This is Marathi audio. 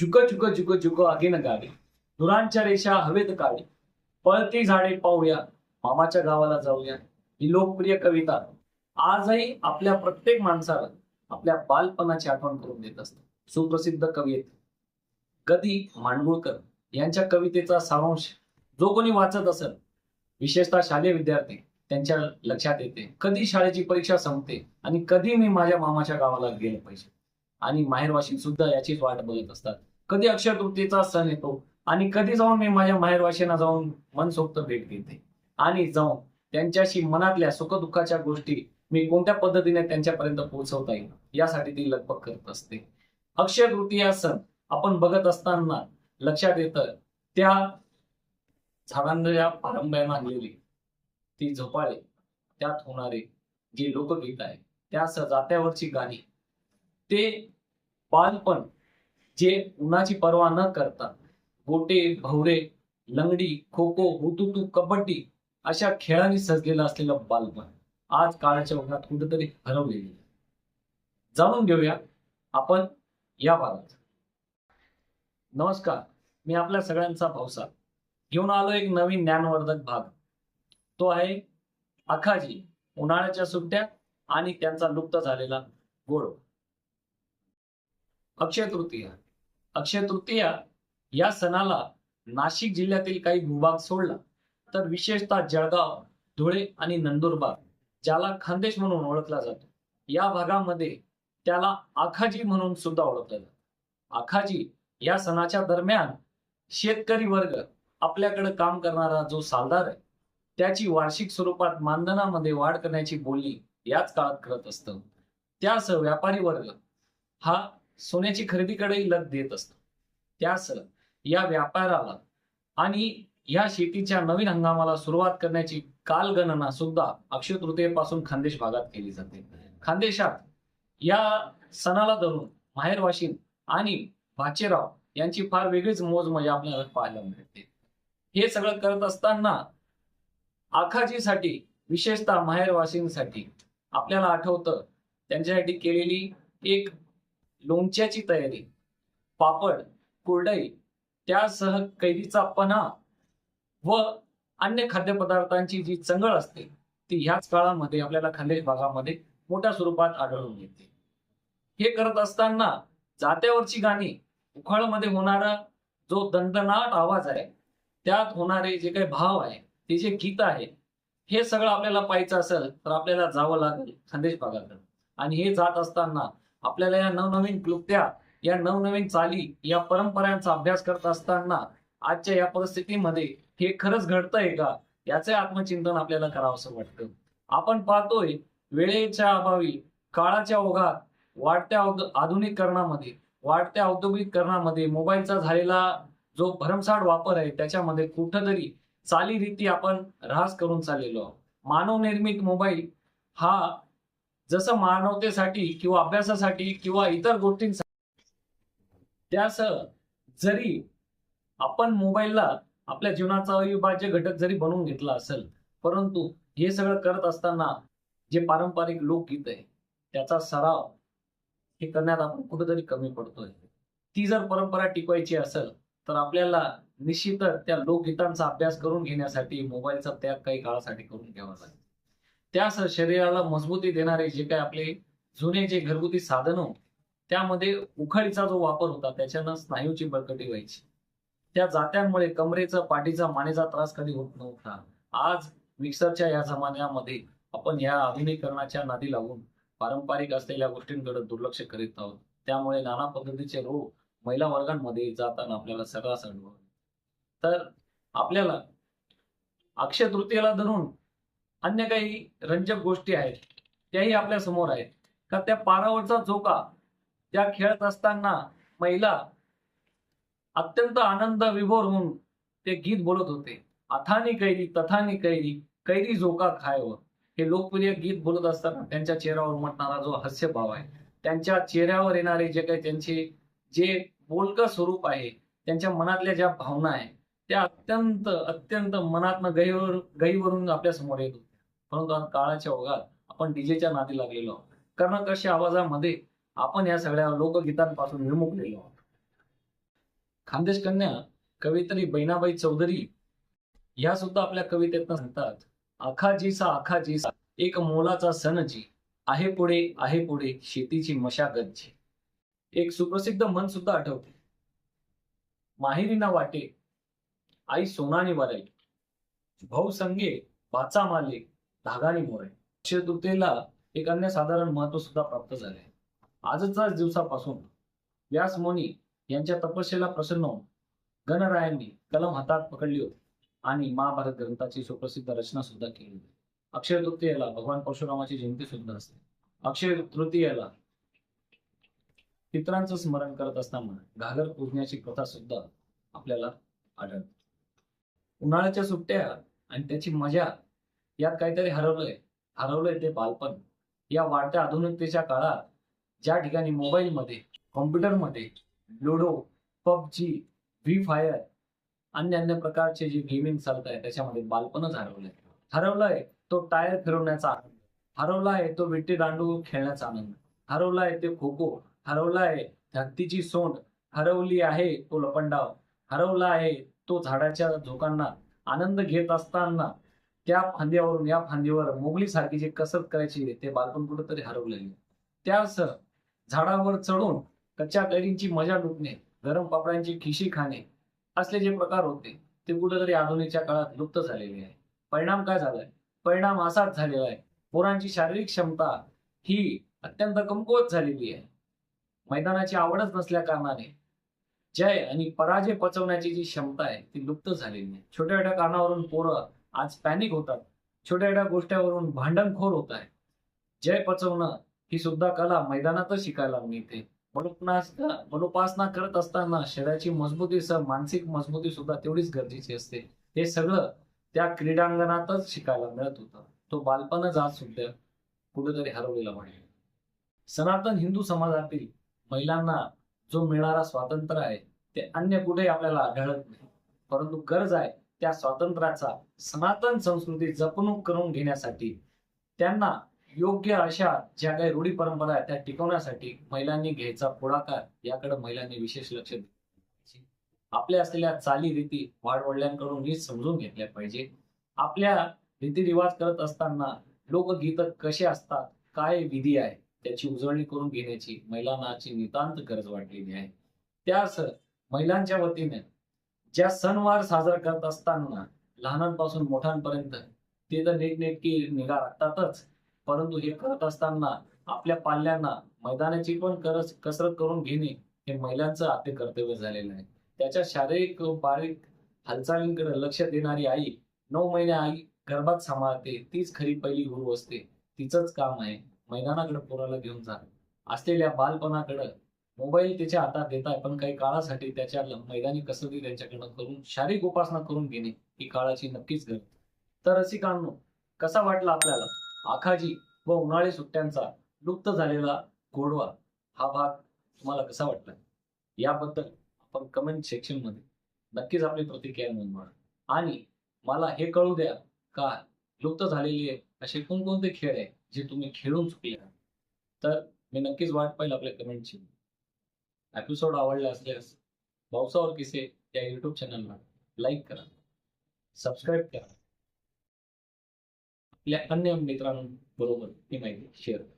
झुक झुक झुक झुक आगीन गावे धुरांच्या रेषा हवेत काढी. पळती झाडे पाहूया. मामाच्या गावाला जाऊया. ही लोकप्रिय कविता. आजही आपल्या प्रत्येक माणसाला आपल्या बालपणाची आठवण करून देत असते. सुप्रसिद्ध कवी आहेत कधी मांडगुळकर यांच्या कवितेचा सारांश जो कोणी वाचत असेल विशेषतः शालेय विद्यार्थी त्यांच्या लक्षात येते. कधी शाळेची परीक्षा संपते आणि कधी मी माझ्या मामाच्या गावाला गेले पाहिजे. आणि माहेरवाशी सुद्धा याचीच वाट बघत असतात. कधी अक्षय तृतीचा सण येतो आणि कधी जाऊन मी माझ्या माहेरवाशींना जाऊन मनसोक्त भेट घेते. आणि जाऊन त्यांच्याशी मनातल्या सुखदुःखाच्या गोष्टी मी कोणत्या पद्धतीने त्यांच्यापर्यंत पोहोचवता येईल यासाठी ती लगबग करत असते. अक्षय तृतीया सण आपण बघत असताना लक्षात येतं त्या झाडांच्या पारंब्यानं आणलेली ती झोपाळे त्यात होणारे जे लोकगीत आहे त्या सजात्यावरची गाणी ते बालपण जे उन्हाची पर्वा न करता गोटे भवरे लंगडी खो खो हुतुतू कबड्डी अशा खेळांनी सजलेलं असलेलं बालपण आज काळाच्या उन्हात कुठेतरी हरवलेली जाणून घेऊया आपण या भागात. नमस्कार मी आपल्या सगळ्यांचा भाऊसा. घेऊन आलो एक नवीन ज्ञानवर्धक भाग. तो आहे अखाजी उन्हाळ्याच्या सुट्ट्या आणि त्यांचा लुप्त झालेला गोड अक्षय तृतीया. अक्षय तृतीया या सणाला नाशिक जिल्ह्यातील काही भूभाग सोडला. तर विशेषतः जळगाव धुळे आणि नंदुरबार ज्याला खानदेश म्हणून ओळखला जातो. या भागामध्ये त्याला आखाजी म्हणून सुद्धा ओळखलं जातं. आखाजी या सणाच्या दरम्यान शेतकरी वर्ग आपल्याकडे काम करणारा जो सालदार आहे त्याची वार्षिक स्वरूपात मानधनामध्ये वाढ करण्याची बोली याच काळात करत असतं. त्यासह व्यापारी वर्ग हा सोन्याची खरेदीकडेही लग देत असतो. त्यास या व्यापाराला आणि या शेतीच्या नवीन हंगामाला सुरुवात करण्याची कालगणना सुद्धा अक्षय तृतीयेपासून खानदेश भागात केली जाते. खानदेशात या सणाला धरून माहेरवाशीन आणि भाचेराव यांची फार वेगळीच मोज मजा म्हणजे आपल्याला पाहायला मिळते. हे सगळं करत असताना आखाजीसाठी विशेषतः माहेरवासींसाठी आपल्याला आठवतं त्यांच्यासाठी केलेली एक लोणच्याची तयारी पापड कुरडई त्यासह कैरीचा पन्हा व अन्य खाद्यपदार्थांची जी चंगळ असते ती ह्याच काळामध्ये आपल्याला खानदेश भागामध्ये मोठ्या स्वरूपात आढळून येते. हे करत असताना जात्यावरची गाणी उखाळमध्ये होणारा जो दणदणाट आवाज आहे त्यात होणारे जे काही भाव आहे ते जे गीत आहे हे सगळं आपल्याला पाहायचं असेल तर आपल्याला जावं लागेल खानदेश भागाकडे. आणि हे जात असताना आपल्याला या नवनवीन क्लुप्त्या या नवनवीन चाली या परंपरांचा अभ्यास करत असताना आजच्या या परिस्थितीमध्ये हे खरंच घडतंय का? याचे आत्मचिंतन आपल्याला करावंसं वाटतं. आपण पाहतोय वेळेच्या अभावी काळाच्या ओघात वाढत्या औद- आधुनिकीकरणामध्ये वाढत्या औद्योगिकरणामध्ये मोबाईलचा झालेला जो भरमसाठ वापर आहे त्याच्यामध्ये कुठंतरी चालीरीती आपण ऱ्हास करून चाललेलो आहोत. मानवनिर्मित मोबाईल हा जसं मानवतेसाठी किंवा अभ्यासासाठी किंवा इतर गोष्टींसाठी त्यासह जरी आपण मोबाईलला आपल्या जीवनाचा अविभाज्य घटक जरी बनवून घेतला असेल परंतु हे सगळं करत असताना जे पारंपरिक लोकगीत आहे त्याचा सराव हे करण्यात आपण कुठेतरी कमी पडतोय. ती जर परंपरा टिकवायची असेल तर आपल्याला निश्चितच त्या लोकगीतांचा अभ्यास करून घेण्यासाठी मोबाईलचा त्याग काही काळासाठी करून घ्यावा लागेल. त्यासह शरीराला मजबूती देणारे जे काही आपले जुने जे घरगुती साधनं त्यामध्ये उखाळीचा जो वापर होता त्याच्यानं स्नायूची बळकटी व्हायची. त्या जात्यांमुळे कमरेचा पाठीचा मानेचा त्रास कधी होत नव्हता. आज मिक्सरच्या या जमान्यामध्ये आपण या आधुनिकरणाच्या नादी लागून पारंपरिक असलेल्या गोष्टींकडे दुर्लक्ष करीत आहोत. त्यामुळे नाना पद्धतीचे रोग महिला वर्गांमध्ये जाताना आपल्याला सर्रास अनुभव तर आपल्याला अक्षय तृतीयेला धरून अन्य काही रंजक गोष्टी आहेत त्याही आपल्यासमोर आहेत. का त्या पारावरचा झोका त्या खेळत असताना महिला अत्यंत आनंद विभोर होऊन ते गीत बोलत होते. अथानी कैरी तथानी कैरी कैरी झोका खायव हो. हे. लोकप्रिय गीत बोलत असताना त्यांच्या चेहऱ्यावर उमटणारा जो हास्यभाव आहे त्यांच्या चेहऱ्यावर येणारे जे काही त्यांचे जे बोलकं स्वरूप आहे त्यांच्या मनातल्या ज्या भावना आहे त्या अत्यंत अत्यंत मनातनं गहीवर गैवरून आपल्यासमोर येत होत्या. परंतु आज काळाच्या ओघात आपण डीजेच्या नादी लागलेलो आहोत. कर्णकश आवाजामध्ये आपण या सगळ्या लोकगीतांपासून विमुखलेलो आहोत. खानदेश कन्या कवित्री बहिणाबाई चौधरी या सुद्धा आपल्या कवितेतनं सांगतात आखा जीसा आखा एक मोलाचा सण जी आहे पुढे आहे पुढे शेतीची मशागत जी. एक सुप्रसिद्ध मन सुद्धा आठवते. माहिरीना वाटे आई सोनानी वराई भाऊ संगे वाचा माले धागानी मोरे. अक्षय तृतीयेला एक अन्य साधारण महत्त्व सुद्धा प्राप्त झाले आहे. आजच्याच दिवसापासून व्यास मुनी यांच्या तपस्येला प्रसन्न होऊन गणरायांनी कलम हातात पकडली होती आणि महाभारत ग्रंथाची सुप्रसिद्ध रचना सुद्धा केली होती. अक्षय तृतीयेला भगवान परशुरामाची जयंती सुद्धा असते. अक्षय तृतीयेला पित्रांचं स्मरण करत असताना घागर पूजण्याची प्रथा सुद्धा आपल्याला आढळते. उन्हाळ्याच्या सुट्ट्या आणि त्याची मजा यात काहीतरी हरवलंय. हरवलंय ते बालपण. या वाढत्या आधुनिकतेच्या काळात ज्या ठिकाणी मोबाईलमध्ये कॉम्प्युटरमध्ये लुडो पबजी फ्री फायर अन्य अन्य प्रकारचे जे गेमिंग चालत आहे त्याच्यामध्ये बालपणच हरवलंय. हरवलाय तो टायर फिरवण्याचा आनंद. हरवलाय तो विट्टी दांडू खेळण्याचा आनंद. हरवलाय ते खो खो हरवलाय हत्तीची सोंड. हरवली आहे तो लपंडाव. हरवला आहे तो झाडाच्या झोकांना आनंद घेत असताना त्या फांद्यावरून या फांदीवर मोगली सारखी जी कसरत करायची ते बालपण कुठंतरी हरवलेली त्यास झाडावर चढून कच्च्या कैरींची मजा लुटणे गरम पापड्यांची खिशी खाणे असले जे प्रकार होते ते कुठेतरी आधुनिकच्या काळात लुप्त झालेले आहे. परिणाम काय झालाय? परिणाम असाच झालेला आहे. पोरांची शारीरिक क्षमता ही अत्यंत कमकुवत झालेली आहे. मैदानाची आवडच नसल्या कारणाने जय आणि पराजय पचवण्याची जी क्षमता आहे ती लुप्त झालेली आहे. छोट्या छोट्या कारणावरून पोरं आज पॅनिक होतात. छोट्या छोट्या गोष्टीवरून भांडणखोर होत आहे जय पचवणं ही सुद्धा कला मैदानातच शिकायला मिळते. बलोपासना करत असताना शरीराची मजबूतीसह मानसिक मजबूती सुद्धा तेवढीच गरजेची असते. हे सगळं त्या क्रीडांगणातच शिकायला मिळत होतं. तो बालपणच आज सुद्धा कुठेतरी हरवलेला वाटेल. सनातन हिंदू समाजातील महिलांना जो मिळणारा स्वातंत्र्य आहे ते अन्य कुठे आपल्याला आढळत नाही. परंतु गरज आहे त्या स्वातंत्र्याचा सनातन संस्कृती जपणूक करून घेण्यासाठी त्यांना योग्य अशा ज्या काही रूढी परंपरा आहेत त्या टिकवण्यासाठी महिलांनी घ्यायचा पुढाकार. याकडे महिलांनी विशेष लक्ष दिले आपल्या असलेल्या चालीरीती वाडवडिलांकडून नीट समजून घेतल्या पाहिजे. आपल्या रीतीरिवाज करत असताना लोकगीत कसे असतात काय विधी आहे त्याची उजळणी करून घेण्याची महिलांनाची नितांत गरज वाटलेली आहे. त्यास महिलांच्या वतीने ज्या सणवार साजरा करत असताना लहानांपासून मोठ्यांपर्यंत ते तर नीटनेटकी निगा राखतातच. परंतु हे करत असताना आपल्या पाल्यांना मैदानाची पण करस कसरत करून घेणे हे महिलांचं आद्य कर्तव्य झालेलं आहे. त्याच्या शारीरिक बारीक हालचालींकडे लक्ष देणारी आई नऊ महिने आई गर्भात सांभाळते. तीच खरी पहिली गुरु असते. तिचंच काम आहे. मैदानाकडे पोराला घेऊन जा. असलेल्या बालपणाकडं मोबाईल त्याच्या हातात देत आहे पण काही काळासाठी त्याच्या मैदानी कसरती त्यांच्याकडनं करून शारीरिक उपासना करून घेणे ही काळाची नक्कीच गरज. तर रसिकांनो कसा वाटला आपल्याला? आखाजी व उन्हाळी सुट्ट्यांचा लुप्त झालेला गोडवा हा भाग तुम्हाला कसा वाटला? याबद्दल आपण कमेंट सेक्शनमध्ये नक्कीच आपली प्रतिक्रिया नोंदवा. आणि मला हे कळू द्या का लुप्त झालेले असे कोणकोणते खेळ आहे जे तुम्ही खेळून चुकले? आहात. तर मी नक्कीच वाट पाहिजे आपल्या कमेंटची एपिसोड आवडला असल्यास भाऊसावर किसे या यूट्यूब चॅनलला लाईक करा सबस्क्राईब करा. आपल्या अन्य मित्रांबरोबर ही माहिती शेअर करा.